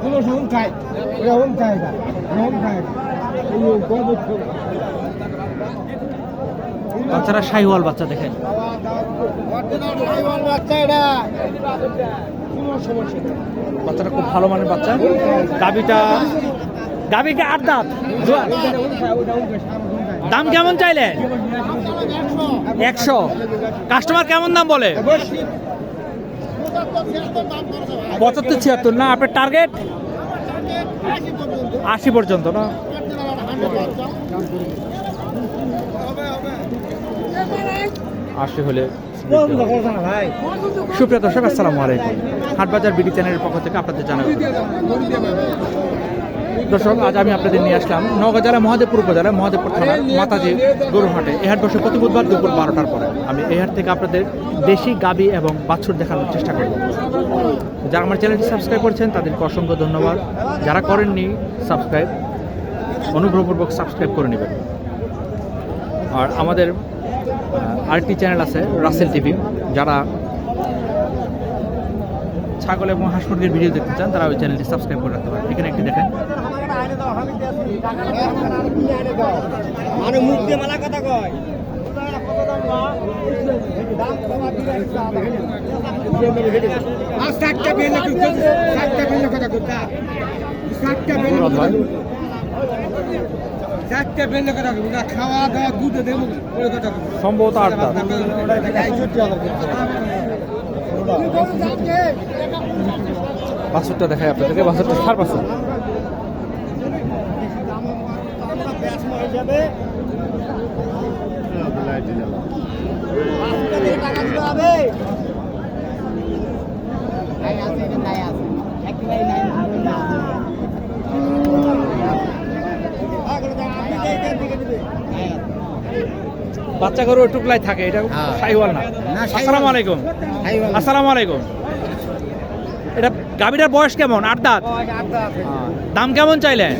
কোনো বাচ্চারা শাহিওয়াল বাচ্চা দেখেন। বাচ্চাটা খুব ভালো মানের বাচ্চা। গাবিটা গাবিটা আট দাঁত। দাম কেমন চাইলে? একশো। কাস্টমার কেমন দাম বলে? পঁচাত্তর ছিয়াত্তর। না আপনার টার্গেট আশি পর্যন্ত না? আশি হলে সুপ্রিয় দর্শক আসসালামু আলাইকুম। হাটবাজার বিডি চ্যানেলের পক্ষ থেকে আপনাদের জানাই দর্শক, আজ আমি আপনাদের নিয়ে আসলাম নওগাঁ জেলা মহাদেবপুর উপজেলা মহাদেবপুর থানার মাতাজি গরুহাটে হাট বসে প্রতি বুধবার দুপুর বারোটার পরে আমি এই হাট থেকে আপনাদের দেশি গাবি এবং বাছুর দেখানোর চেষ্টা করব। যারা আমার চ্যানেলটি সাবস্ক্রাইব করছেন, তাদেরকে অসংখ্য ধন্যবাদ। যারা করেননি, সাবস্ক্রাইব, অনুগ্রহপূর্বক সাবস্ক্রাইব করে নেবেন। আর আমাদের আরেকটি চ্যানেল আছে রাসেল টিভি। যারা ছাগল এবং হাঁস মুরগির ভিডিও দেখতে চান তারা ওই চ্যানেলটি সাবস্ক্রাইব করে রাখতে পারেন। এখানে একটি দেখেন। মানে মুখ দিয়ে মালা কথা কয়। বেলে কথা বেলে খাওয়া দাওয়া দুধ দেবো সম্ভবত বাছুরটা দেখায় আপনাদেরকে বাছুরটা সার বাছুর বাচ্চা গরু টুকলাই থাকে এটা হ্যাঁ। সাইওয়াল না। আসসালামু আলাইকুম। আসসালামু আলাইকুম। এটা গাভীটার বয়স কেমন? আট দাঁত? দাম কেমন চাইলেন?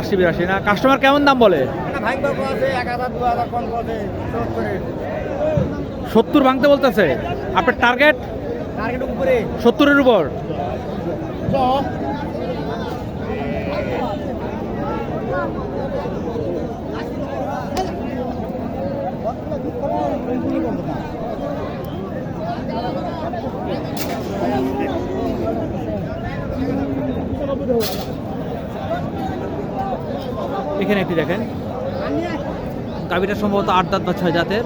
আশি বিরাশি। না? কাস্টমার কেমন দাম বলে? সত্তর ভাঙতে বলতেছে। আপনার টার্গেট টার্গেট উপরে। সত্তরের উপর। এখানে একটি দেখেন। গাভীটা সম্ভবত আট দাঁত বা ছয় জাতের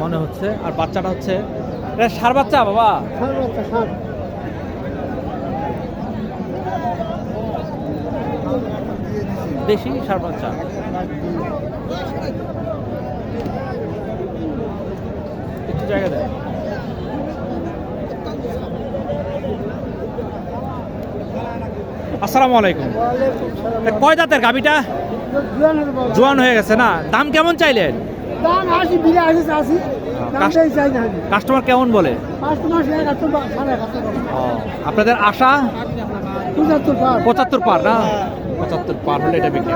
মনে হচ্ছে। আর বাচ্চাটা হচ্ছে এটা সার বাচ্চা, বাবা। দেশি সার বাচ্চা একটু জায়গা দেয়। আসসালামু আলাইকুম। কয় দাঁতের গাবিটা জোয়ান হয়ে গেছে না? দাম কেমন চাইলেন? আমি কাস্টমার কেমন বলে? আপনাদের আশা? পঁচাত্তর পার। না? পঁচাত্তর পার হলে এটা বিক্রি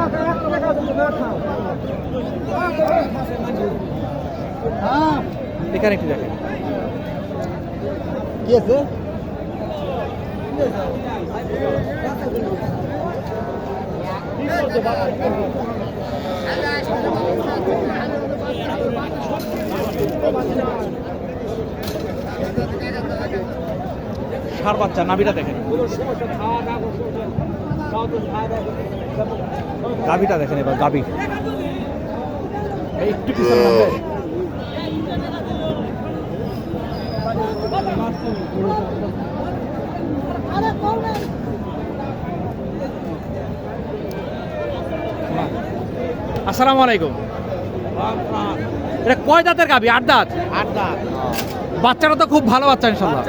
হ্যাঁ। এখানে একটু দেখেন। কি আছে? সার বাচ্চা নাভিটা দেখেন। গাভিটা দেখেন এবার গাভি। এই একটু পিছনে আসসালামু আলাইকুম। এটা কয় দাঁতের গাভি আট দাঁত? আটটা বাচ্চাটা তো খুব ভালো বাচ্চা ইনশাল্লাহ।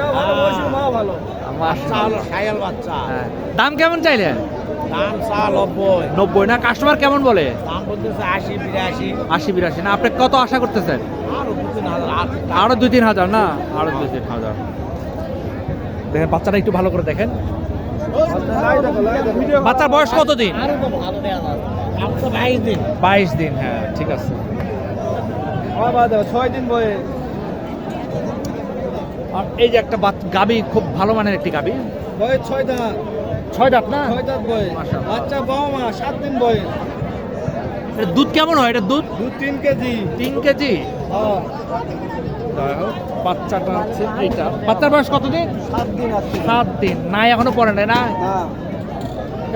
হ্যাঁ। দাম কেমন চাইলেন? দাম চা নব্বই। নব্বই। না কাস্টমার কেমন বলে? দাম বলতেছে আশি বিরাশি। আশি বিরাশি। না আপনি কত আশা করতেছেন? আরও দুই তিন হাজার না? আরও দুই তিন হাজার। দেখেন বাচ্চাটা একটু ভালো করে দেখেন। বাচ্চার বয়স কত দিন বাইশ দিন হ্যাঁ ঠিক আছে। ছয় দিন বয়ে আর এই যে একটা গাবি খুব ভালো মানের একটি গাবি। বয়ে ছয় দাঁত। ছয় দাঁত না? ছয় দাঁত বয়ে বাচ্চা বাবা মা সাত দিন বয়ে এর দুধ কেমন হয়? এটা দুধ? দু তিন কেজি। তিন কেজি? হ্যাঁ। বাচ্চাটা হচ্ছে এইটা বাচ্চার বয়স কত দিন সাত দিন আছে। সাত দিন। নাই এখনও পরে নাই না? হ্যাঁ।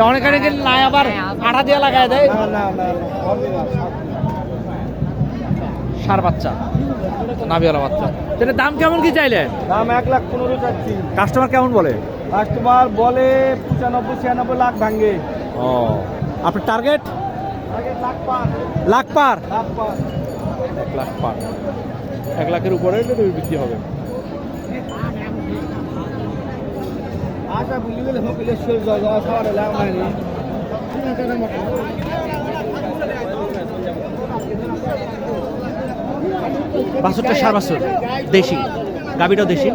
অনেক অনেকে নাই আবার আঠা দিয়ে লাগায় দেয়। সার বাচ্চা নাবিওয়ালা বাচ্চা। তাহলে দাম কেমন কি চাইলেন দাম এক লাখ পনেরো চাচ্ছি। কাস্টমার কেমন বলে? কাস্টমার বলে পঁচানব্বই ছিয়ানব্বই লাখ ভাঙ্গে। ও আপনার টার্গেট লাখ পার এক লাখ পার এক লাখের উপরে বিক্রি হবে। বাছুরটা সার বাছুর দেশি গাবিটাও দেশি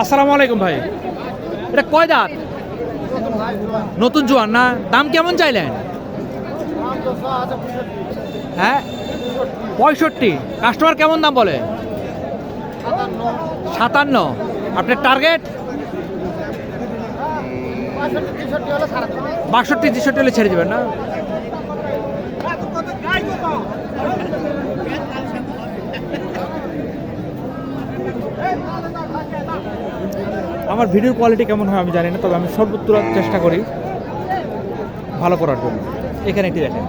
আসসালামু আলাইকুম ভাই। এটা কয় দাঁত? নতুন জোয়ান না? দাম কেমন চাইলেন? হ্যাঁ? পঁয়ষট্টি। কাস্টমার কেমন দাম বলে? সাতান্ন। আপনার টার্গেট? বাষট্টি তেষট্টি হলে ছেড়ে দেবেন না? আমার ভিডিওর কোয়ালিটি কেমন হয় আমি জানি না, তবে আমি সর্বোত্তর চেষ্টা করি ভালো করার জন্য। এখানে একটি দেখেন।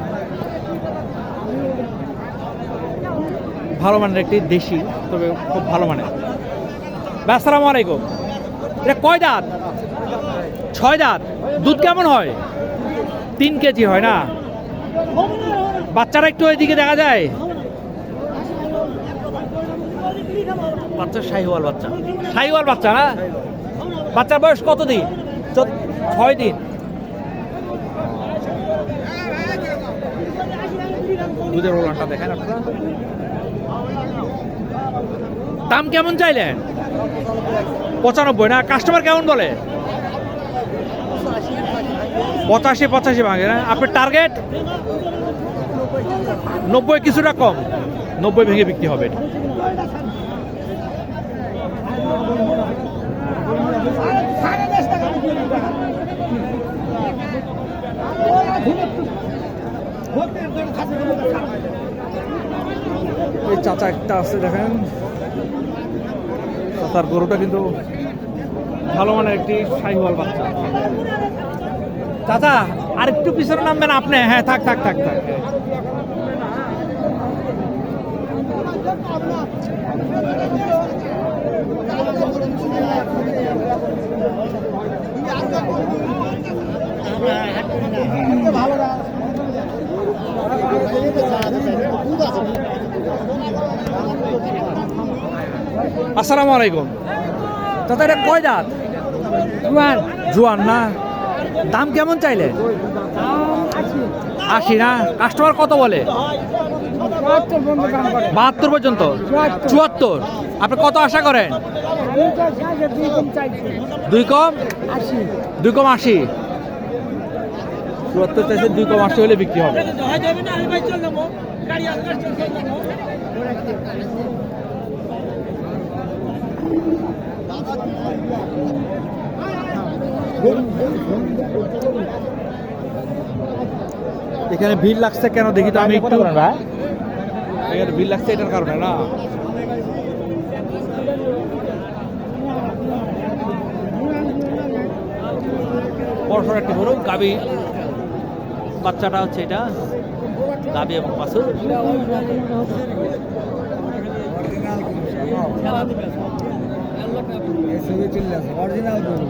ভালো মানের একটি দেশি, তবে খুব ভালো মানের। আসসালামু আলাইকুম। এটা কয় দাঁত? ছয় দাঁত। দুধ কেমন হয়? তিন কেজি হয় না? বাচ্চারা একটু ওইদিকে দেখা যায়। বাচ্চা শাহিওয়াল বাচ্চা। শাহিওয়াল বাচ্চা না? বাচ্চার বয়স কত দিন? ছয় দিন। দুধের ওলানটা দেখেন আপনারা। দাম কেমন চাইলেন? পঁচানব্বই না? কাস্টমার কেমন বলে? পঁচাশি পঁচাশি ভাঙে না? আপনার টার্গেট নব্বই কিছুটা কম। নব্বই ভেঙে বিক্রি হবে। এটা। এই চাচা একটা আছে, দেখেন। চাচার গরুটা কিন্তু ভালো মানের একটি সাইওয়াল বাচ্চা। চাচা আর একটু পিছনে নামবেন আপনি। হ্যাঁ থাক থাক থাক থাক। আসসালামু আলাইকুম। চাচা এটা কয় দাঁত? জোয়ান। জোয়ান না? দাম কেমন চাইলে? আশি না? কাস্টমার কত বলে? বাহাত্তর পর্যন্ত চুয়াত্তর। আপনি কত আশা করেন? দুই কম দুই কম আশি। চুয়াত্তর চাইছে দুই কম আশি হলে বিক্রি হবে। এখানে ভিড় লাগছে কেন দেখি তো আমি একটু এখানে ভিড় লাগছে এটার কারণে না। বড়সড় একটি গরু গাবি বাচ্চাটা হচ্ছে এটা গাবি এবং বাছুর। অরিজিনাল গরু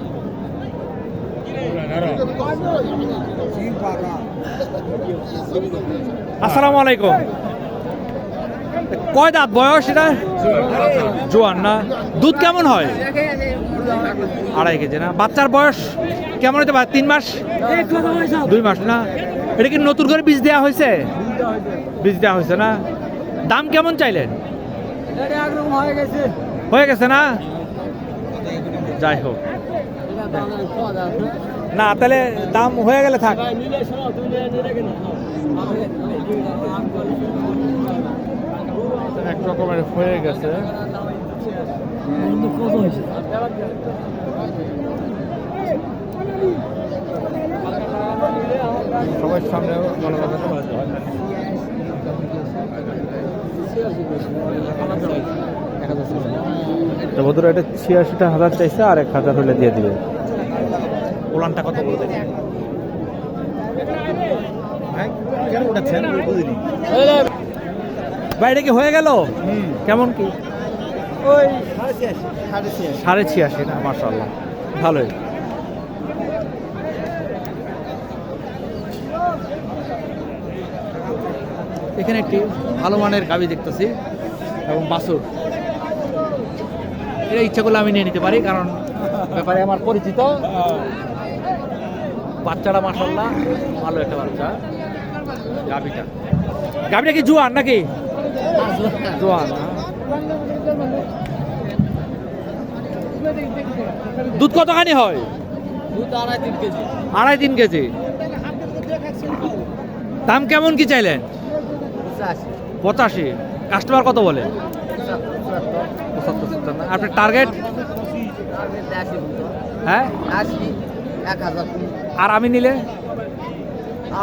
আসসালামু আলাইকুম। কয় দাঁত বয়স এটা? জোয়ান না? দুধ কেমন হয়? আড়াই কেজি না? বাচ্চার বয়স কেমন হতে পারে? তিন মাস? দুই মাস না? এটা কি নতুন করে বীজ দেওয়া হয়েছে? বীজ দেওয়া হয়েছে না? দাম কেমন চাইলেন? হয়ে গেছে না? যাই হোক। না, তাহলে দাম হয়ে গেলে থাক। এক রকমের হয়ে গেছে। সবার সামনে বলা তো বন্ধুরা এটা ছিয়াশিটা হাজার চাইছে আর এক হাজার হলে দিয়ে দিবে। ওলানটা কত বলে দেখি ভাই এটা কি হয়ে গেল? কেমন কি? সাড়ে ছিয়াশি না মার্শাল্লাহ ভালোই। এখানে একটি ভালো মানের গাবি দেখতেছি এবং বাসুর এটা ইচ্ছা করলে আমি নিয়ে নিতে পারি কারণ ব্যাপারে আমার পরিচিত। বাচ্চাটা মাসাল্লাহ ভালো একটা বাচ্চা। গাবিটা গাবিটা কি জোয়ান নাকি? জোয়ান দুধ কতখানি হয়? আড়াই তিন কেজি। দাম কেমন কি চাইলেন? পঁচাশি। কাস্টমার কত বলে? পঁচাত্তর সত্তর আপনার টার্গেট হ্যাঁ? এক হাজার আর আমি নিলে?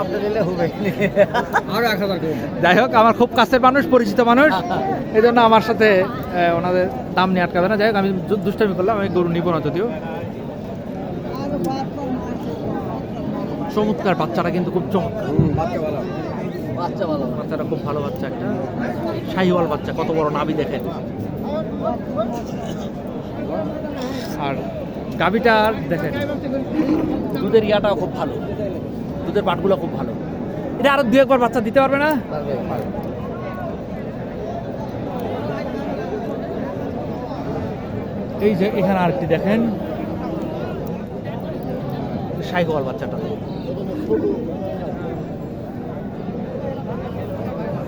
আপনি দিলে হবে। আরও এক হাজার যাই হোক আমার খুব কাছের মানুষ পরিচিত মানুষ। এই জন্য আমার সাথে ওনাদের দাম নিয়ে আটকাবে না। যাই হোক আমি দুষ্টামি করলাম আমি গরু নিব না যদিও। চমৎকার বাচ্চাটা কিন্তু খুব চমৎকার। বাচ্চা ভালো। বাচ্চাটা খুব ভালো বাচ্চা একটা। শাহিওয়াল বাচ্চা, কত বড় নাভি দেখেন আর গাভিটার দেখেন দুধের ইয়াটাও খুব ভালো। দুধের পাটগুলো খুব ভালো। এটা আরও দু একবার বাচ্চা দিতে পারবে না? এই যে এখানে আরেকটি দেখেন। শাহিওয়াল বাচ্চাটা।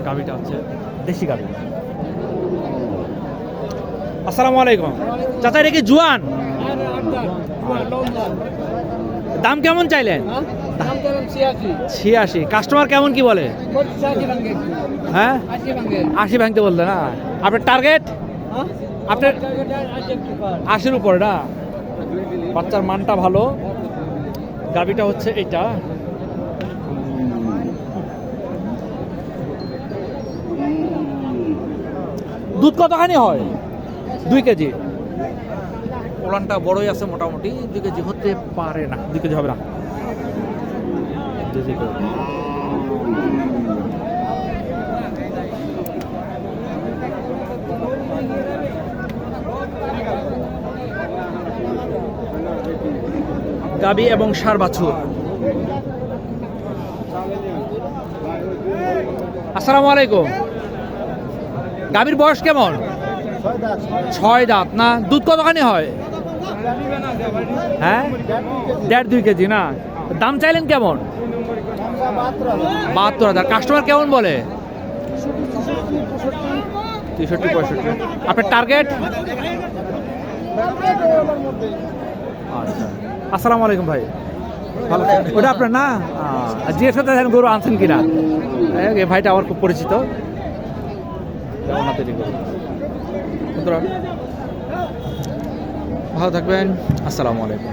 গাভিটা হচ্ছে দেশি গাভি আসসালামু আলাইকুম। চাচা, এটা কি জুয়ান? দাম কেমন চাইলেন? ছিয়াশি। কাস্টমার কেমন কি বলে? হ্যাঁ? আশি ভাঙতে বলতে না? আপনার টার্গেট আপনার আশির উপরে না? বাচ্চার মানটা ভালো। গাবিটা হচ্ছে এইটা। দুধ কতখানি হয়? দুই কেজি। ওলানটা বড়ই আছে মোটামুটি দুই কেজি হতে পারে না। দুই কেজি হবে না। গাবি এবং সার বাছুর। আসসালামু আলাইকুম। গাবির বয়স কেমন? ছয় দাঁত, না? দুধ কতখানি হয়? হ্যাঁ? দেড় দুই কেজি, না? দাম চাইলেন কেমন? বাহাত্তর হাজার। কাস্টমার কেমন বলে? তেষট্টি, পঁয়ষট্টি। আপনার টার্গেট? আচ্ছা। আসসালামু আলাইকুম ভাই। ভালো ওটা আপনার না? জিজ্ঞেস করতে গরু আনছেন কিনা? এই ভাইটা আমার খুব পরিচিত। ওনাদেরই গরু সুতরাং ভালো থাকবেন। আসসালামু আলাইকুম।